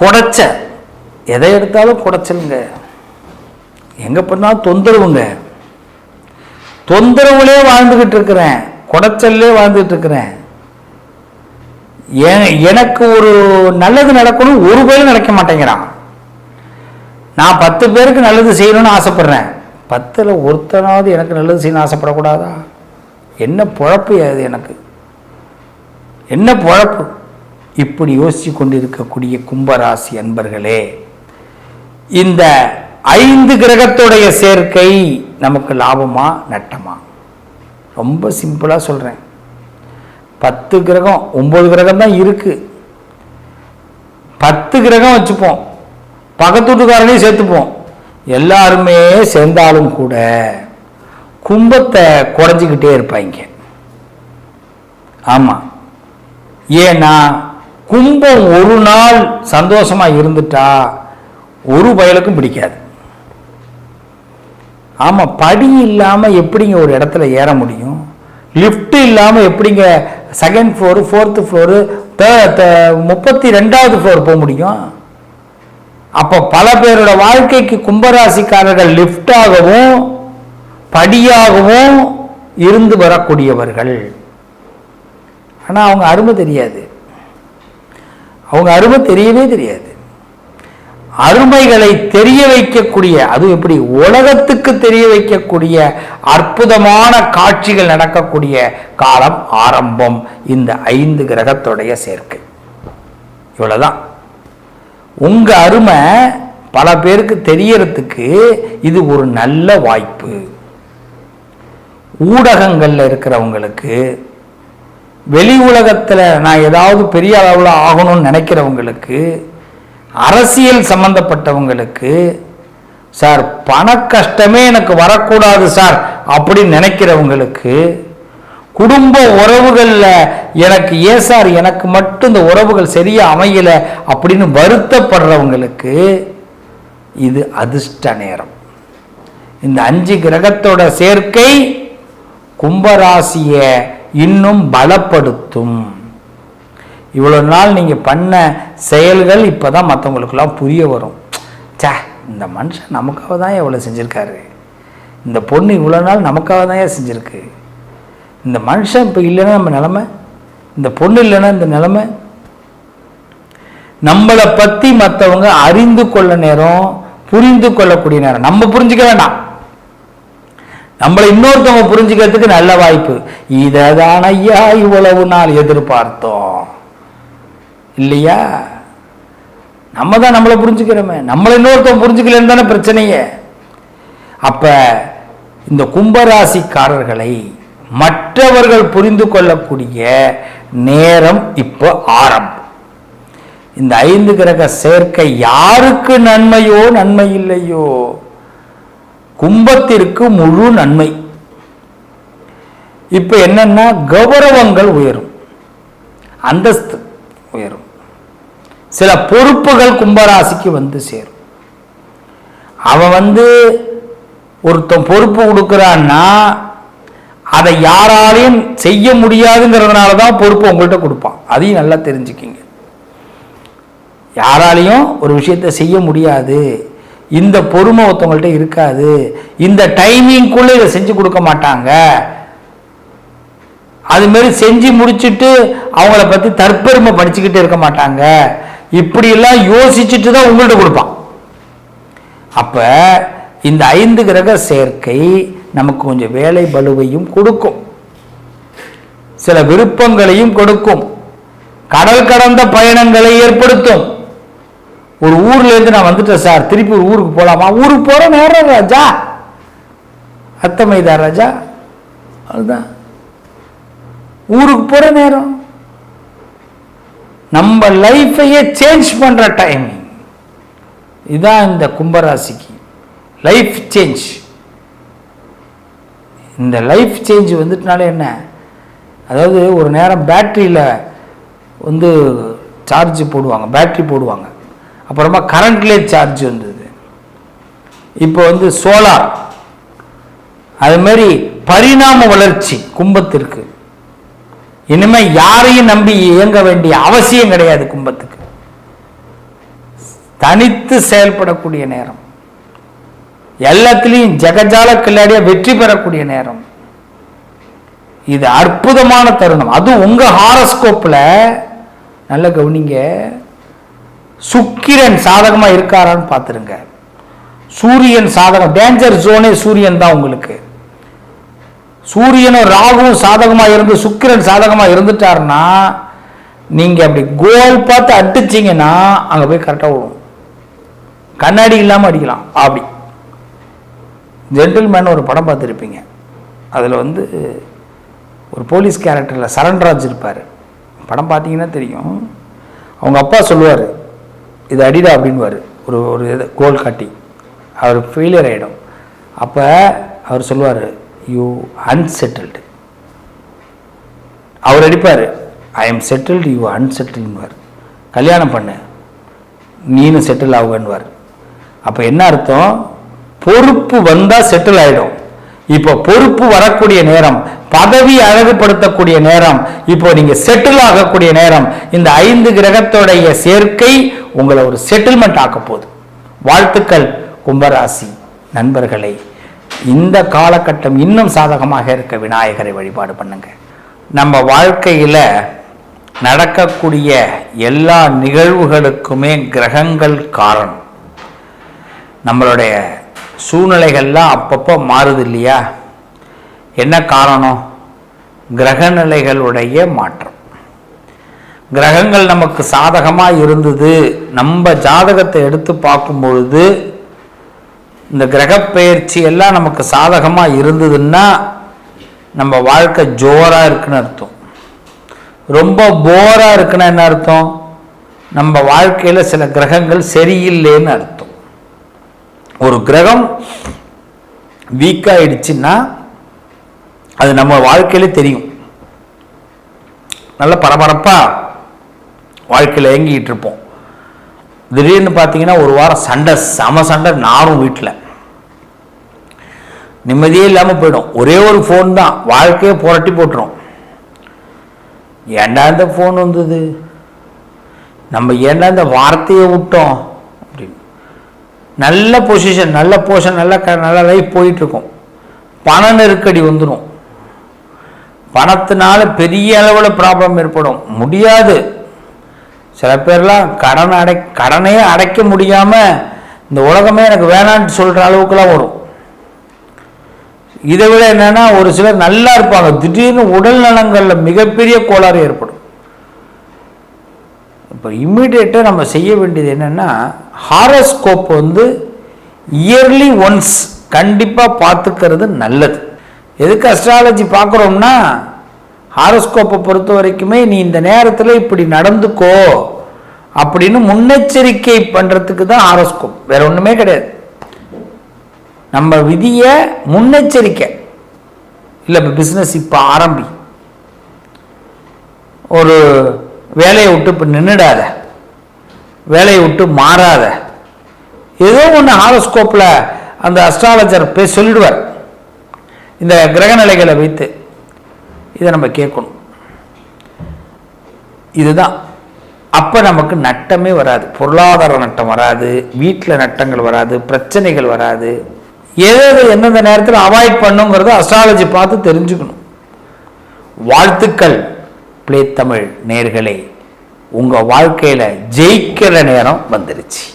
குடைச்ச. எதை எடுத்தாலும் குடைச்சலுங்க. எங்கே பண்ணாலும் தொந்தரவுங்க. தொந்தரவுலே வாழ்ந்துக்கிட்டு இருக்கிறேன். குடைச்சல்லே வாழ்ந்துகிட்டு இருக்கிறேன். எனக்கு ஒரு நல்லது நடக்கணும் ஒரு பேரும் நடக்க மாட்டேங்கிறான். நான் பத்து பேருக்கு நல்லது செய்யணும்னு ஆசைப்படுறேன். பத்தில் ஒருத்தனாவது எனக்கு நல்லது செய்யணும்னு ஆசைப்படக்கூடாதா? என்ன பொழப்பு அது எனக்கு? என்ன பொழப்பு? இப்படி யோசிச்சு கொண்டிருக்கக்கூடிய கும்பராசி அன்பர்களே இந்த ஐந்து கிரகத்துடைய சேர்க்கை நமக்கு லாபமா நட்டமா? ரொம்ப சிம்பிளாக சொல்கிறேன் பத்து கிரகம் ஒம்பது கிரகம் தான் இருக்கு. பத்து கிரகம் வச்சுப்போம். பக்கத்து வீட்டுக்காரனையும் சேர்த்துப்போம். எல்லாருமே சேர்ந்தாலும் கூட கும்பத்தை குறைஞ்சிக்கிட்டே இருப்பாங்க. ஆமாம் ஏன்னா கும்பம் ஒரு நாள் சந்தோஷமா இருந்துட்டா ஒரு பயலுக்கும் பிடிக்காது. ஆமாம் படி இல்லாமல் எப்படிங்க ஒரு இடத்துல ஏற முடியும்? லிஃப்ட் இல்லாமல் எப்படிங்க செகண்ட் ஃப்ளோரு ஃபோர்த்து ஃப்ளோரு முப்பத்தி ரெண்டாவது ஃப்ளோர் போக முடியும்? அப்போ பல பேரோட வாழ்க்கைக்கு கும்பராசிக்காரர்கள் லிஃப்டாகவும் படியாகவும் இருந்து வரக்கூடியவர்கள். ஆனால் அவங்க அருமை தெரியாது. அவங்க அருமை தெரியவே தெரியாது. அருமைகளை தெரிய வைக்கக்கூடிய அது எப்படி உலகத்துக்கு தெரிய வைக்கக்கூடிய அற்புதமான காட்சிகள் நடக்கக்கூடிய காலம் ஆரம்பம் இந்த ஐந்து கிரகத்துடைய சேர்க்கை. இவ்வளவுதான். உங்க அருமை பல பேருக்கு தெரியறதுக்கு இது ஒரு நல்ல வாய்ப்பு. ஊடகங்கள்ல இருக்கிறவங்களுக்கு வெளி உலகத்தில் நான் ஏதாவது பெரிய அளவில் ஆகணும்னு நினைக்கிறவங்களுக்கு அரசியல் சம்பந்தப்பட்டவங்களுக்கு சார் பண கஷ்டமே எனக்கு வரக்கூடாது சார் அப்படின்னு நினைக்கிறவங்களுக்கு குடும்ப உறவுகளில் எனக்கு ஏன் சார் எனக்கு மட்டும் இந்த உறவுகள் சரியாக அமையலை அப்படின்னு வருத்தப்படுறவங்களுக்கு இது அதிர்ஷ்ட நேரம். இந்த அஞ்சு கிரகத்தோட சேர்க்கை கும்பராசியை இன்னும் பலப்படுத்தும். இவ்வளோ நாள் நீங்கள் பண்ண செயல்கள் இப்போ தான் மற்றவங்களுக்கெல்லாம் புரிய வரும். சே இந்த மனுஷன் நமக்காக தான் எவ்வளோ செஞ்சுருக்காரு. இந்த பொண்ணு இவ்வளோ நாள் நமக்காக தான் ஏன் செஞ்சுருக்கு? இந்த மனுஷன் இப்போ இல்லைன்னா நம்ம நிலமை? இந்த பொண்ணு இல்லைன்னா இந்த நிலமை? நம்மளை பற்றி மற்றவங்க அறிந்து கொள்ள நேரம் புரிந்து கொள்ளக்கூடிய நேரம். நம்ம புரிஞ்சுக்க வேண்டாம் நம்மளை இன்னொருத்தவங்க புரிஞ்சுக்கிறதுக்கு நல்ல வாய்ப்பு. இதை தான் ஐயா இவ்வளவு நாள் எதிர்பார்த்தோம். இல்லையா? நம்ம தான் நம்மளை புரிஞ்சுக்கிறோமே. நம்மளை இன்னொருத்தவங்க புரிஞ்சுக்கலன்னு தானே பிரச்சனையே. அப்ப இந்த கும்பராசிக்காரர்களை மற்றவர்கள் புரிந்து கொள்ளக்கூடிய நேரம் இப்போ ஆரம்பம் இந்த ஐந்து கிரக சேர்க்கை யாருக்கு நன்மையோ நன்மை இல்லையோ? கும்பத்திற்கு முழு நன்மை. இப்ப என்னன்னா கௌரவங்கள் உயரும். அந்தஸ்து உயரும். சில பொறுப்புகள் கும்பராசிக்கு வந்து சேரும். அவன் வந்து ஒருத்தன் பொறுப்பு கொடுக்குறான்னா அதை யாராலையும் செய்ய முடியாதுங்கிறதுனால தான் பொறுப்பு உங்கள்கிட்ட கொடுப்பான். அதையும் நல்லா தெரிஞ்சுக்கிங்க. யாராலையும் ஒரு விஷயத்தை செய்ய முடியாது. இந்த பொறுமை ஒருத்தவங்கள்ட்ட இருக்காது. இந்த டைமிங்குள்ள இதை செஞ்சு கொடுக்க மாட்டாங்க. அது செஞ்சு முடிச்சுட்டு அவங்கள பத்தி தற்பெருமை படிச்சுக்கிட்டு இருக்க மாட்டாங்க. இப்படி எல்லாம் யோசிச்சுட்டு தான் உங்கள்ட்ட கொடுப்பான். அப்ப இந்த ஐந்து கிரக சேர்க்கை நமக்கு கொஞ்சம் வேலை பலுவையும் கொடுக்கும். சில விருப்பங்களையும் கொடுக்கும். கடல் கடந்த பயணங்களை ஏற்படுத்தும். ஒரு ஊர்லேருந்து நான் வந்துட்டேன் சார். திருப்பி ஒரு ஊருக்கு போகலாமா ஊருக்கு போகிற நேரம் ராஜா. அத்தமைதா ராஜா. அதுதான் ஊருக்கு போகிற நேரம். நம்ம லைஃபையே சேஞ்ச் பண்ணுற டைமிங் இதுதான் இந்த கும்பராசிக்கு. லைஃப் சேஞ்ச் இந்த லைஃப் சேஞ்ச் வந்துட்டனால என்ன? அதாவது ஒரு நேரம் பேட்டரியில் வந்து சார்ஜ் போடுவாங்க. பேட்ரி போடுவாங்க. அப்புறமா கரண்ட்லேயே சார்ஜ் வந்தது. இப்போ வந்து சோலார் அது மாதிரி பரிணாம வளர்ச்சி கும்பத்திற்கு. இனிமே யாரையும் நம்பி இயங்க வேண்டிய அவசியம் கிடையாது கும்பத்துக்கு. தனித்து செயல்படக்கூடிய நேரம். எல்லாத்துலேயும் ஜெகஜால கில்லாடியா வெற்றி பெறக்கூடிய நேரம். இது அற்புதமான தருணம். அதுவும் உங்க ஹாரஸ்கோப்ல நல்ல கவனிங்க. சுக்கிரன் சாதகமா இருக்காரான்னு பார்த்துருங்க. சூரியன் சாதகம் டேஞ்சர் ஜோனே சூரியன் தான் உங்களுக்கு. சூரியனும் ராகுவும் சாதகமா இருந்து சுக்கிரன் சாதகமா இருந்துட்டாருன்னா நீங்க அப்படி கோல் பார்த்து அடிச்சீங்கன்னா அங்க போய் கரெக்டாக விடும் கண்ணாடி இல்லாமல் அடிக்கலாம் அப்படி. ஜென்டில்மேன் ஒரு படம் பார்த்துருப்பீங்க. அதில் வந்து ஒரு போலீஸ் கேரக்டரில் சரண்ராஜ் இருப்பார். படம் பார்த்தீங்கன்னா தெரியும். அவங்க அப்பா சொல்லுவார் இது அடிடா அப்படின்வார். ஒரு ஒரு இது கோல் காட்டி. அவர் ஃபெயிலியர் ஆகிடும் அப்போ அவர் சொல்லுவார் யூ அன்செட்டில்டு அவர் அடிப்பார் ஐ எம் செட்டில்டு யூ அன்செட்டில்வார் கல்யாணம் பண்ணு. நீனும் செட்டில் ஆகுவேன்வார் அப்போ என்ன அர்த்தம்? பொறுப்பு வந்தால் செட்டில் ஆகிடும் இப்போ பொறுப்பு வரக்கூடிய நேரம் பதவி அழகுபடுத்தக்கூடிய நேரம் இப்போ நீங்க செட்டில் ஆகக்கூடிய நேரம் இந்த ஐந்து கிரகத்தோடைய சேர்க்கை உங்களை ஒரு செட்டில்மெண்ட் ஆக்க போகுது. வாழ்த்துக்கள் கும்பராசி நண்பர்களை. இந்த காலகட்டம் இன்னும் சாதகமாக இருக்க விநாயகரை வழிபாடு பண்ணுங்க. நம்ம வாழ்க்கையில் நடக்கக்கூடிய எல்லா நிகழ்வுகளுக்குமே கிரகங்கள் காரணம். நம்மளுடைய சூழ்நிலைகள்லாம் அப்பப்போ மாறுது இல்லையா? என்ன காரணம்? கிரகநிலைகளுடைய மாற்றம். கிரகங்கள் நமக்கு சாதகமாக இருந்தது. நம்ம ஜாதகத்தை எடுத்து பார்க்கும் பொழுது இந்த கிரகப்பெயர்ச்சி எல்லாம் நமக்கு சாதகமாக இருந்ததுன்னா நம்ம வாழ்க்கை ஜோராக இருக்குன்னு அர்த்தம். ரொம்ப போராக இருக்குன்னா என்ன அர்த்தம்? நம்ம வாழ்க்கையில் சில கிரகங்கள் சரியில்லைன்னு அர்த்தம். ஒரு கிரகம் வீக் ஆயிடுச்சுன்னா அது நம்ம வாழ்க்கையிலே தெரியும். நல்ல பரபரப்பாக வாழ்க்கையில் இயங்கிக்கிட்டு இருப்போம். திடீர்னு பார்த்தீங்கன்னா ஒரு வாரம் சண்டை சம சண்டை நாரும் வீட்டில் நிம்மதியே இல்லாமல் போயிடும். ஒரே ஒரு ஃபோன் தான். வாழ்க்கையை புரட்டி போட்டுரும். ஏண்டா இந்த ஃபோன் வந்தது? நம்ம ஏண்டா இந்த வார்த்தையை விட்டோம்? அப்படின்னு. நல்ல பொசிஷன் நல்ல பொசிஷன் நல்ல க நல்ல லைஃப் போயிட்டுருக்கும். பண நெருக்கடி வந்துடும் பணத்தினால பெரிய அளவில் ப்ராப்ளம் ஏற்படும். முடியாது. சில பேர்லாம் கடன் அடை கடனையே அடைக்க முடியாமல் இந்த உலகமே எனக்கு வேணான்னு சொல்கிற அளவுக்குலாம் வரும். இதை விட என்னென்னா ஒரு சிலர் நல்லா இருப்பாங்க. திடீர்னு உடல் நலங்களில் மிகப்பெரிய கோளாறு ஏற்படும். இப்போ இம்மிடியேட்டாக நம்ம செய்ய வேண்டியது என்னென்னா ஹாரோஸ்கோப் வந்து இயர்லி ஒன்ஸ் கண்டிப்பாக பார்த்துக்கிறது நல்லது. எதுக்கு அஸ்ட்ராலஜி பார்க்குறோம்னா ஹாரோஸ்கோப்பை பொறுத்த வரைக்குமே நீ இந்த நேரத்தில் இப்படி நடந்துக்கோ அப்படின்னு முன்னெச்சரிக்கை பண்ணுறதுக்கு தான் ஹாரோஸ்கோப். வேற ஒன்றுமே கிடையாது. நம்ம விதியை முன்னெச்சரிக்கை. இல்லை இப்போ பிஸ்னஸ் இப்போ ஆரம்பி. ஒரு வேலையை விட்டு இப்போ நின்றுடாத வேலையை விட்டு மாறாத. ஏதோ ஒன்று ஹாரோஸ்கோப்பில் அந்த அஸ்ட்ராலஜர் போய் சொல்லிடுவார். இந்த கிரகநிலைகளை வைத்து. இதை நம்ம கேட்கணும். இதுதான். அப்போ நமக்கு நட்டமே வராது. பொருளாதார நட்டம் வராது. வீட்டில் நட்டங்கள் வராது. பிரச்சனைகள் வராது. எது எந்தெந்த நேரத்தில் அவாய்ட் பண்ணுங்கிறத அஸ்ட்ராலஜி பார்த்து தெரிஞ்சுக்கணும். வாழ்த்துக்கள் பிளே தமிழ் நேர்களே. உங்கள் வாழ்க்கையில் ஜெயிக்கிற நேரம் வந்துருச்சு.